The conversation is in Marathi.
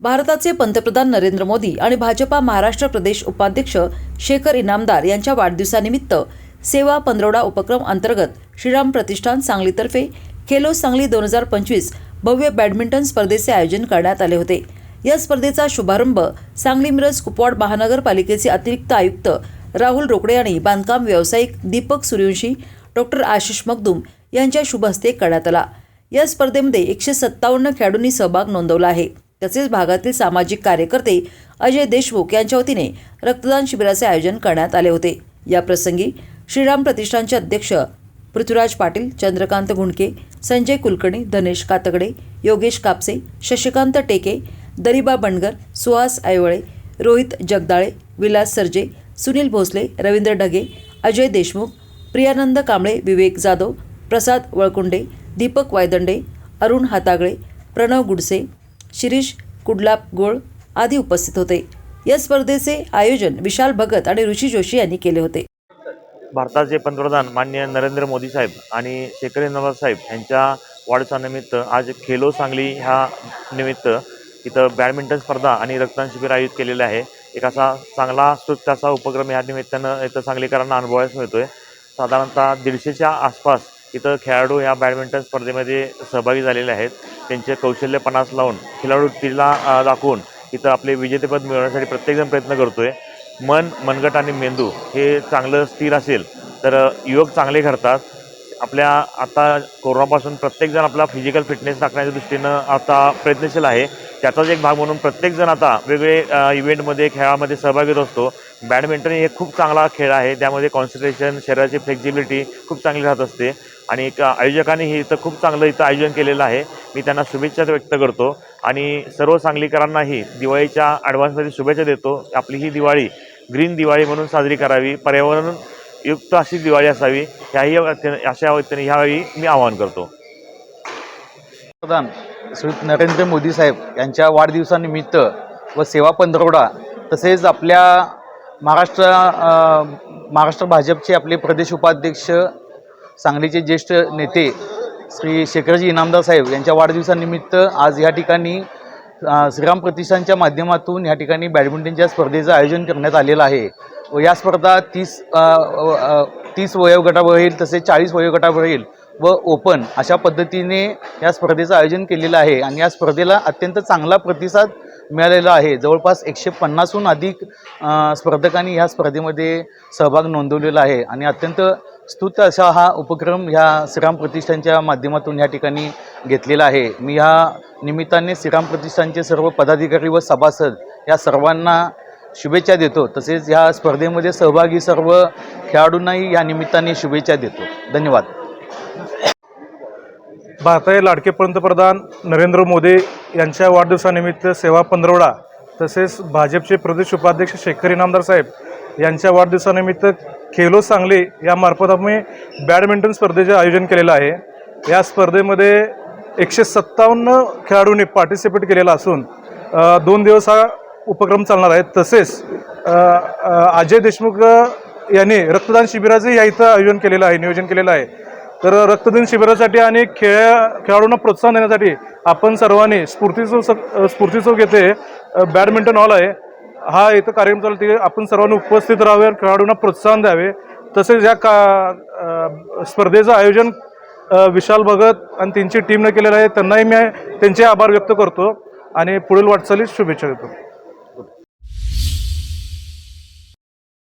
भारताचे पंतप्रधान नरेंद्र मोदी आणि भाजपा महाराष्ट्र प्रदेश उपाध्यक्ष शेखर इनामदार यांच्या वाढदिवसानिमित्त सेवा पंधरवडा उपक्रम अंतर्गत श्रीराम प्रतिष्ठान सांगलीतर्फे खेलो सांगली दोन हजार पंचवीस भव्य बॅडमिंटन स्पर्धेचे आयोजन करण्यात आले होते. या स्पर्धेचा शुभारंभ सांगली मिरज कुपवाड महानगरपालिकेचे अतिरिक्त आयुक्त राहुल रोकडे आणि बांधकाम व्यावसायिक दीपक सूर्यवंशी डॉक्टर आशिष मगदूम यांच्या शुभ हस्ते करण्यात आला. या स्पर्धेमध्ये एकशे सत्तावन्न खेळाडूंनी सहभाग नोंदवला आहे. तसेच भागातील सामाजिक कार्यकर्ते अजय देशमुख यांच्या वतीने रक्तदान शिबिराचे आयोजन करण्यात आले होते. या प्रसंगी श्रीराम प्रतिष्ठानचे अध्यक्ष पृथ्वीराज पाटील चंद्रकांत गुंडके संजय कुलकर्णी धनेश कातगडे योगेश कापसे शशिकांत टेके दरिबा बंडगर सुहास आयवळे रोहित जगदाळे विलास सरजे सुनील भोसले रवींद्र ढगे अजय देशमुख प्रियानंद कांबळे विवेक जाधव प्रसाद वळकुंडे दीपक वायदंडे अरुण हातागळे प्रणव गुडसे शिरीष कुडलाप गोळ आदी उपस्थित होते. या स्पर्धेचे आयोजन विशाल भगत आणि ऋषी जोशी यांनी केले होते. भारताचे पंतप्रधान मान्य नरेंद्र मोदी साहेब आणि शेखर नवाज साहेब यांच्या वाढदिवसानिमित्त आज खेलो सांगली ह्या निमित्त इथं बॅडमिंटन स्पर्धा आणि रक्तदान शिबिर आयोजित केलेलं आहे. एक असा चांगला स्तुत्य असा उपक्रम ह्या निमित्तानं इथं सांगलीकरांना अनुभवायला मिळतोय. साधारणतः दीडशेच्या आसपास इथं खेळाडू या बॅडमिंटन स्पर्धेमध्ये सहभागी झालेले आहेत. त्यांचे कौशल्य पणास लावून खिलाडूतीला तिला दाखवून इथं आपले विजेतेपद मिळवण्यासाठी प्रत्येकजण प्रयत्न करतो आहे मन मनगट आणि मेंदू हे चांगलं स्थिर असेल तर युवक चांगले घडतात. आपल्या आता कोरोनापासून प्रत्येकजण आपला फिजिकल फिटनेस राखण्याच्या दृष्टीनं आता प्रयत्नशील आहे. त्याचाच एक भाग म्हणून प्रत्येकजण आता वेगळे इव्हेंटमध्ये खेळामध्ये सहभागी होत असतो. बॅडमिंटन हे खूप चांगला खेळ आहे. त्यामध्ये कॉन्सन्ट्रेशन शरीराची फ्लेक्झिबिलिटी खूप चांगली राहत असते. आणि एक आयोजकांनी हे इथं खूप चांगलं इथं आयोजन केलेलं आहे. मी त्यांना शुभेच्छा व्यक्त करतो. आणि सर्व सांगलीकरांनाही दिवाळीच्या ॲडव्हान्समध्ये शुभेच्छा देतो. आपली ही दिवाळी ग्रीन दिवाळी म्हणून साजरी करावी. पर्यावरण युक्त अशी दिवाळी असावी. ह्याही अशा वतीने ह्यावेळी मी आवाहन करतो. प्रधान श्री नरेंद्र मोदी साहेब यांच्या वाढदिवसानिमित्त व सेवा पंधरवडा तसेच आपल्या महाराष्ट्र महाराष्ट्र भाजपचे आपले प्रदेश उपाध्यक्ष सांगलीचे ज्येष्ठ नेते श्री शेखरजी इनामदार साहेब यांच्या वाढदिवसानिमित्त आज या ठिकाणी श्रीराम प्रतिष्ठानच्या माध्यमातून या ठिकाणी बॅडमिंटनच्या स्पर्धेचं आयोजन करण्यात आलेलं आहे. व या स्पर्धा तीस अ, अ, तीस वयोगटावरील तसेच चाळीस वयोगटावरील व ओपन अशा पद्धतीने या स्पर्धेचं आयोजन केलेलं आहे आणि या स्पर्धेला अत्यंत चांगला प्रतिसाद मिळालेला आहे. जवळपास एकशे पन्नासहून अधिक स्पर्धकांनी ह्या स्पर्धेमध्ये सहभाग नोंदवलेला आहे आणि अत्यंत स्तुत असा हा उपक्रम ह्या श्रीराम प्रतिष्ठानच्या माध्यमातून ह्या ठिकाणी घेतलेला आहे. मी ह्या निमित्ताने श्रीराम प्रतिष्ठानचे सर्व पदाधिकारी व सभासद या सर्वांना शुभेच्छा देतो. तसेच ह्या स्पर्धेमध्ये सहभागी सर्व खेळाडूंनाही या निमित्ताने शुभेच्छा देतो. धन्यवाद. भारताचे लाडके पंतप्रधान नरेंद्र मोदी यांच्या वाढदिवसानिमित्त सेवा पंधरवडा तसेच भाजपचे प्रदेश उपाध्यक्ष शेखर इनामदार साहेब यांच्या वाढदिवसानिमित्त खेलो सांगली यामार्फत आम्ही बॅडमिंटन स्पर्धेचे आयोजन केलेलं आहे. या स्पर्धेमध्ये एकशे सत्तावन्न खेळाडूंनी पार्टिसिपेट केलेला असून दोन दिवस हा उपक्रम चालणार आहे. तसेच अजय देशमुख यांनी रक्तदान शिबिराचे या इथं आयोजन केलेलं आहे नियोजन केलेलं आहे. तर रक्तदान शिबिरासाठी आणि खेळ खेळाडूंना प्रोत्साहन देण्यासाठी आपण सर्वांनी स्फूर्तीचो स्फूर्तीचौक येथे बॅडमिंटन हॉल आहे. हा इथं कार्यक्रम चालू आहे. तिथे आपण सर्वांनी उपस्थित राहावे खेळाडूंना प्रोत्साहन द्यावे. तसेच या का स्पर्धेचं आयोजन विशाल भगत आणि त्यांची टीमनं केलेलं आहे. त्यांनाही मी त्यांचे आभार व्यक्त करतो. आणि पुढील वाटचालीस शुभेच्छा देतो.